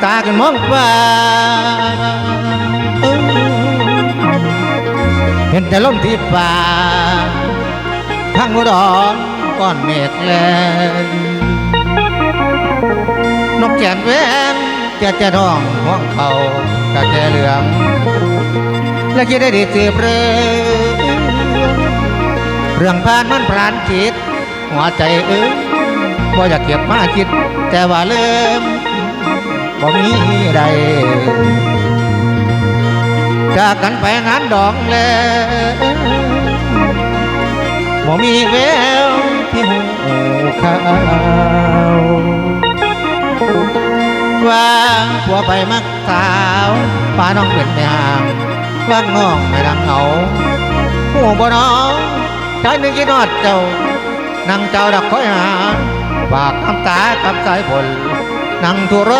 าดสายตากันมองฟ้าเห็นแต่ลมที่ฟ้าทั้งอุดรก้อนเมฆแลนนกแก่นแวนแก่แก่ดองห่วงเขากะแก่เหลือง และคิดได้ดีเสืบเรืองเรื่องผ่านมันพรานจิตหัวใจเอ้ยบ่อยากเก็บมาคิด แต่ว่าเริ่ม บ่มีใดจากกันไปงานดองแล้วบ่มีแววที่หูข่าวว่าผัวไปมักสาวป้าน้องเป็นแม่ห่างว่างน้องไม่รังเหงาหูบ่น้องใจหนึ่งคิดนอดเจ้านั่งเจ้าดักคอยหาฝากน้ำตากับสายฝน นั่งทุร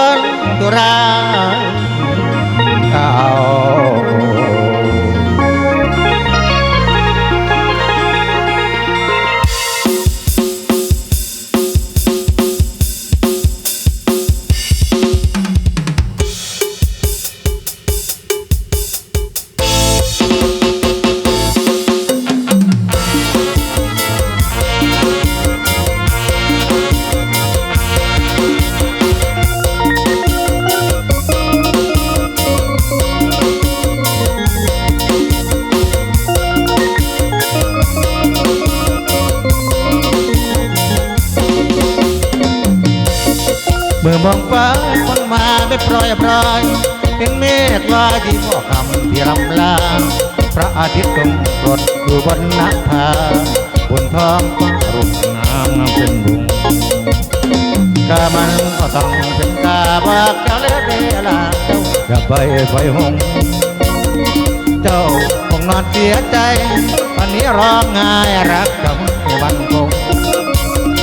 ปล่อยเป็นเมฆลอยที่พ่อคำที่รำลาพระอาทิตย์ทรงกรดอยู่บนน้าผาบนท้องฟ้ารุ่งงามเป็นบุงกามันก็ต้องเป็นกาบากเจ้าเล่เวลาเจ้าอย่าไปไฟหง เจ้าคงนอนเสียใจวันนี้ร้องไห้รักกับมันคง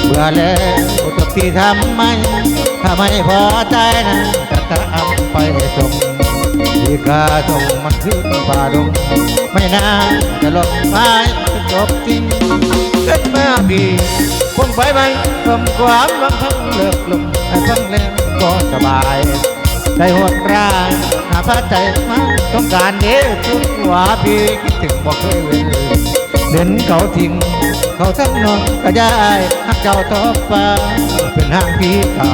เบื่อแล้วจบที่ทำไมถ้าไม่พอใจนะจะ ตามไปตรงที่กาตรงมันขึ้นป่าดงไม่นานจะลงไม้จะจบที่ขึ้นมาดีคงไปไหมคำความลำพังเลิกลงให้ฟังแล้วก็สบายใจหดร้ายหาพระใจมาต้องการเด้ทุกหัวพี่คิดถึงบอกเคยเว้นเดินเขาทิ้งเขาทั้งนอนก็ย้หักเจ้าทอฟ้าเป็นห้างพี่เก่า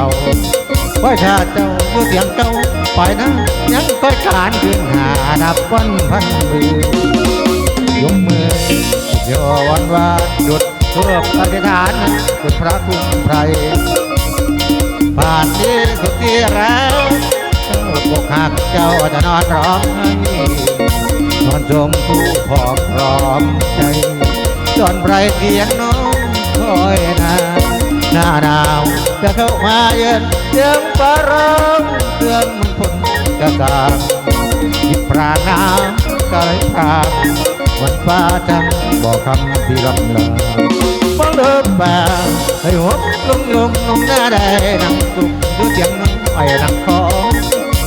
ไว้ถ้าเจ้าผู้เสียงเจ้า ไปนะยังก้อยขานขึ้นหานับวันพันมือยกมือโยวันวานหยุดเพื่อปฏิฐานจุดพระคุ้มไพรผ่านที่สุดที่แล้วเจ้าอกหักเจ้าจะนอนร้องไห้นอนจมผู้พอพร้อมใจจนไรเสียงน้องคอยนา หน้าหนาวจะเข้ามาเย็นเสียงปาร้องเตือนมันพ้นกระกางหยิบปราณน้ำกระไรพาวันฟ้าจังบอกคำที่ลำลาฟังเดินมาให้หัวลุงลุงลุงหน้าได้นังตุกดูเสียงน้องไอ้นังคอ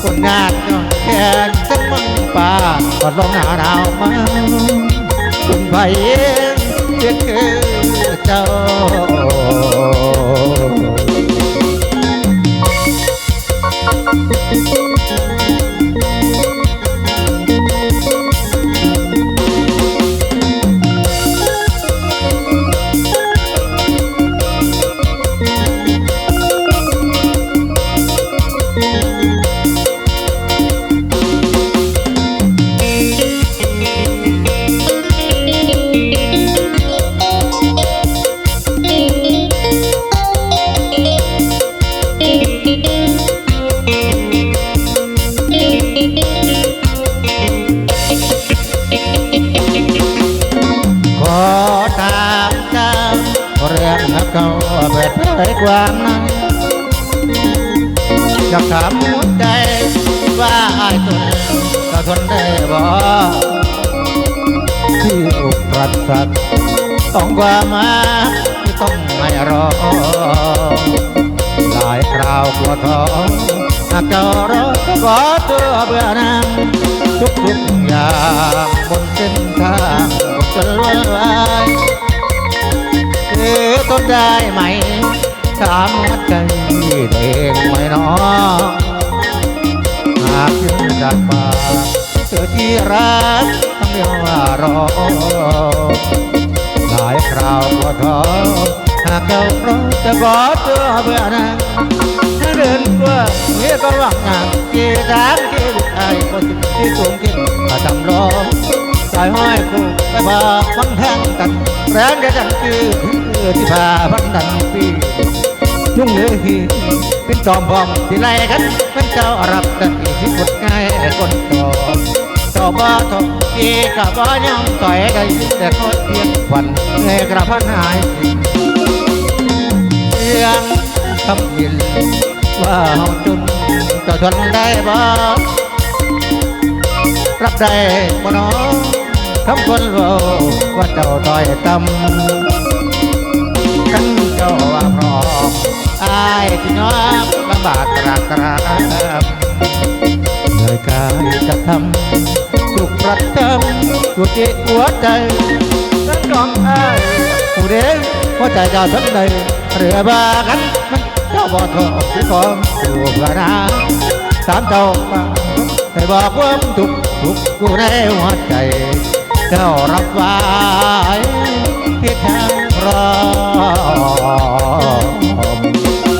คนงานย้อนแขนสักมังป่าก็ลงหน้าหนาวมาคุณไผ่เองเรียกคือเจ้า เปิดเผยความในอยากถามหัวใจว่าไอ้ตัวจะทนได้บ่ที่อุปรัสสักต้องความาที่ต้องไม่รอหลายคราวกลัวท้อหากเจ้ารอก็ขอตัวเบื่อนางทุกทุกๆอย่าง ได้ไหมถามหัวใจเองไหมน้อจากมาเธอที่รักต้องเรียกว่ารอหลายคราวก็ท้อหากเราพร้อมจะขอตัวเบื่อนางถ้าเดินกว่าเมียก็ว่างงานเกดางเกี่ยบุกไอ้คนที่สูงขึ้นมาทำรองสายห้อยคู่ไปบาฟังแทงกันแรงจะดันคือคือ ที่พาพันดันปียุ่งเหลือหีเป็นจอมพอมที่ไล่กันเป็นเจ้ารับกันอีที่กดง่ายคนต่อต่อบ่ทบกีกับบ่ยังต่อยได้แต่ก็เพียงวันเงยกระพันหายเสียงคำยินว่าเฮาจนจะทนได้บ่รับได้บ่น้องคำคนเว้าว่าเจ้าต่อยตำ กันเจ้าว่าพร้อมอายที่น้องลำบากกระกระเหนื่อยกายจะทำทุกประจำตัวเจหัวใจนั้นร้องไห้ผู้เด็กหัวใจเจะทันใดเรือบากันมันเจ้าบ่ทอที่ของสู่พระนาสามเจ้ามาให้บอกความทุกข์ทุกข์อยู่ในหัวใจ เจ้ารับไว้ที่ทาง พร้อม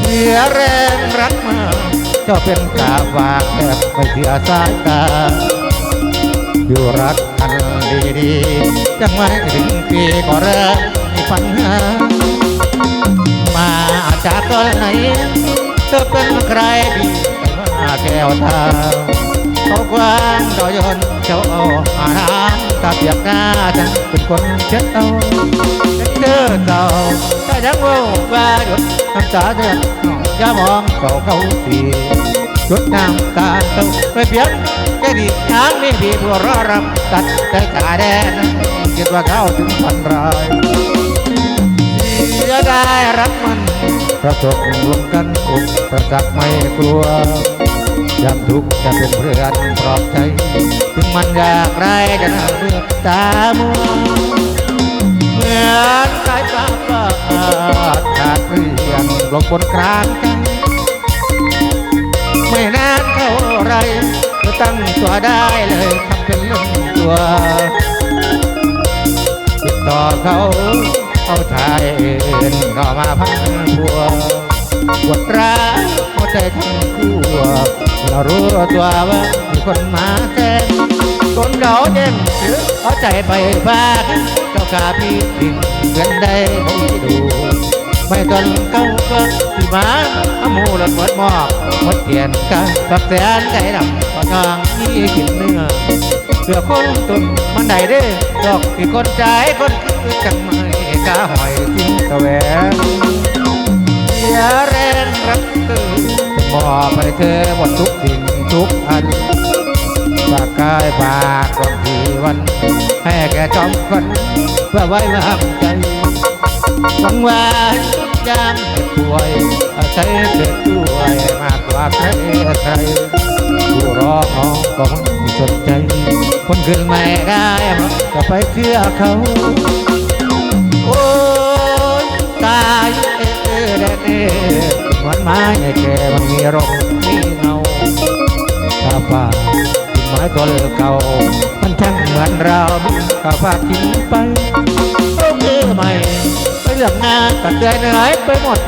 เสียแรงรักมาเจ้าเป็นกาฝากแบบไม่เสียสายตาอยู่รักกันดีๆจังไม่ถึงปีก็เริ่มมีปัญหา มาจากตอนไหนเธอเป็นใครดีแต่ว่าแก้วตาเขากว้างต่อยนเจ้าเอาอาหารตาเปียกหน้าฉันเป็นคนเช็ดเอาเป็นเธอเก่าแต่ยังโว่ว่าหยุดน้ำตาเดือดอย่ามองเก่าเขาสีหยุดน้ำตาเต้าไปเพียงแค่ดีทางนี้พี่ผู้รอรับตัดใจตาแดงคิดว่าเขาถึงพันราย ยดายรักมัน ประสบรวมกันอุปสรรคไม่กลัวยามทุกข์จะเป็นเพื่อนปลอบใจ ถึงมันอยากไรจะน่าเบื่อตามัวเหมือนสายฟ้าฟ้าขาดเรียงลงบนกลางใจไม่นานเท่าไรก็ตั้งตัวได้เลยทำเป็นเรื่องตัว ติดต่อเขา เอาชายอื่นก็มาพันพัวปวดร้ายหัวใจทั้งคู่เรารู้ตัวว่ามีคนมาแทนคนเขาเด้งหรือเอาใจไปฝากเจ้าขาพี่ดิ่งเพื่อนได้ไม่ดูไม่ตนเก้าก็ที่มาอามูหลดหมดหมอกหมดเทียนกะปักแสนไก่ดำก็นางนี่กินเนื้อเสือคนตุนมันได้เด้ดอกที่คนใจคนคือจังไม่ กาหอยทิ้งกแหวนเสียแรงรักเธอมอบให้เธอหมดทุกสิ่งทุกอันฝากกายฝากวันที่วัน ให้แกจอมฝันเพื่อไว้วางใจหวังว่ายามเจ็บป่วยอาศัยเธอด้วยมากกว่าใครใครผู้รอมองก็ไม่สนใจ คนขึ้นไม่ได้ก็ไปเชื่อเขาะแดดเอ๊ะเหมือนไม้ใหญ่แก่มันมีร่มมีเงาตาฟ้าทิ้งไม้ตัวเก่า มันช่างเหมือนเราตาฟ้าทิ้งไปโอเคไหมไปเรื่องงานตัดใจเหนื่อยไปหมด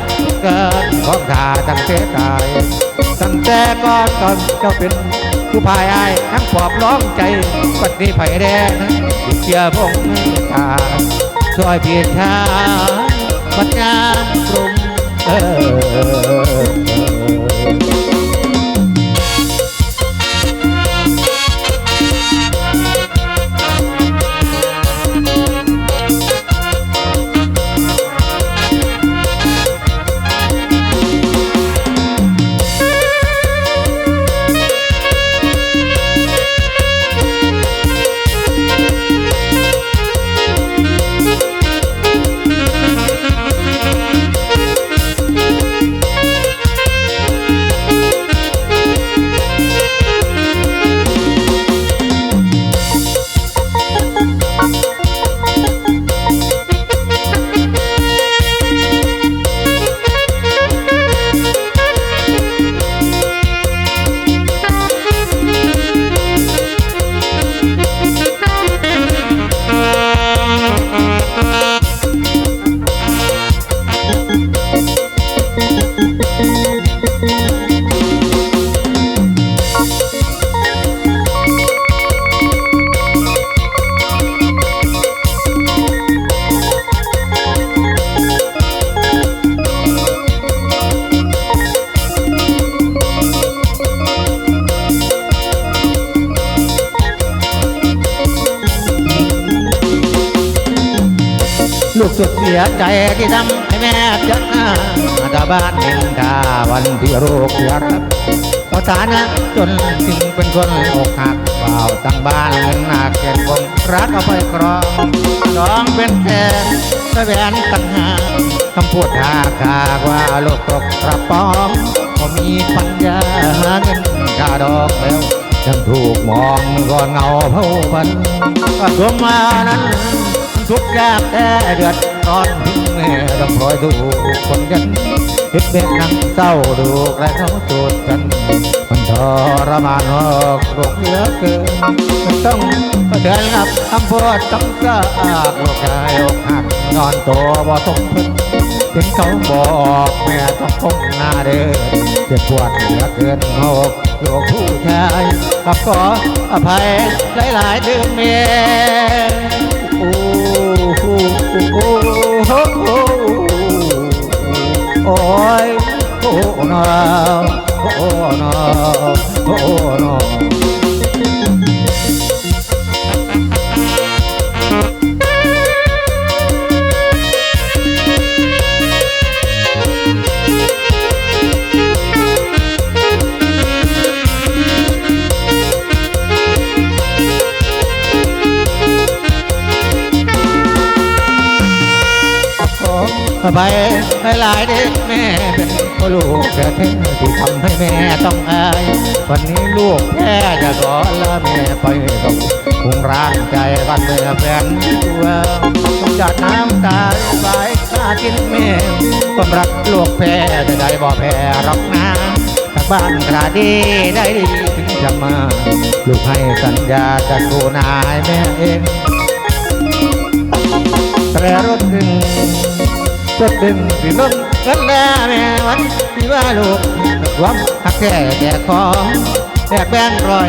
เกินของทาตั้งเสียตายตั้งแต่ก่อนตอนเจ้าเป็นผู้พายไอายทั้งปอบร้องใจปัดนี้ไผ่แดงติดเชียร์พงตาช่วยเพียรชาปัญญามกรุง Oh, สียใจที่ทำให้แม่เจ็บหน้าตาบ้านเห็นตาวันที่ลูกเสียรักเพราะฐานะจนจึงเป็นคนอกหักเปล่าตั้งบ้านเงินหนักเก็บคงรักเอาไปครองน้องเป็นแค่แหวนตั้งหากคำพูดหากากว่าลูกตกกระป๋องก็มีปัญญาหาเงินค่าดอกแล้วยังถูกมองก่อนเงาเผาพันก็สวมมานั้นทุกยากแต่เดือด ร้อนแม่ต้องคอยดูคนกันเห็ดเบ็ดนั่งเศร้าดูและเขาจูดกัน มันทรมานหอกโรคเหลือเกินมันต้องเผชิญกับคำพูดต้องกล้ากโลกกายอกหักนอนตัวบ่สมพึ่งเห็นเขาบอกแม่ต้องคงหน้าเดินเจ็บปวดเหลือเกินโอกโลกผู้ชายกับขออภัยหลายๆเดือนเมียโอ้โห โอ้โหโอ้โออภัยหลายเด็กแม่เป็นพ่อลูกแท้ที่ทำให้แม่ต้องอาย วันนี้ลูกแค่จะขอลาแม่ไปกับคงร่างใจกันเมื่อแฟนตัวต้องจัดน้ำตาสายข้ากินแม่ความรักลูกแพ้จะได้บ่แพ้รักนาจากบ้านกระดีได้ดีถึงจะมา ลูกให้สัญญาจะกูนายแม่เองแต่รถดึงรถดึงพี่ล้น กันแล้วแม่วันที่ว่าลูกความหักแท้แก่ของแบกแบงรอ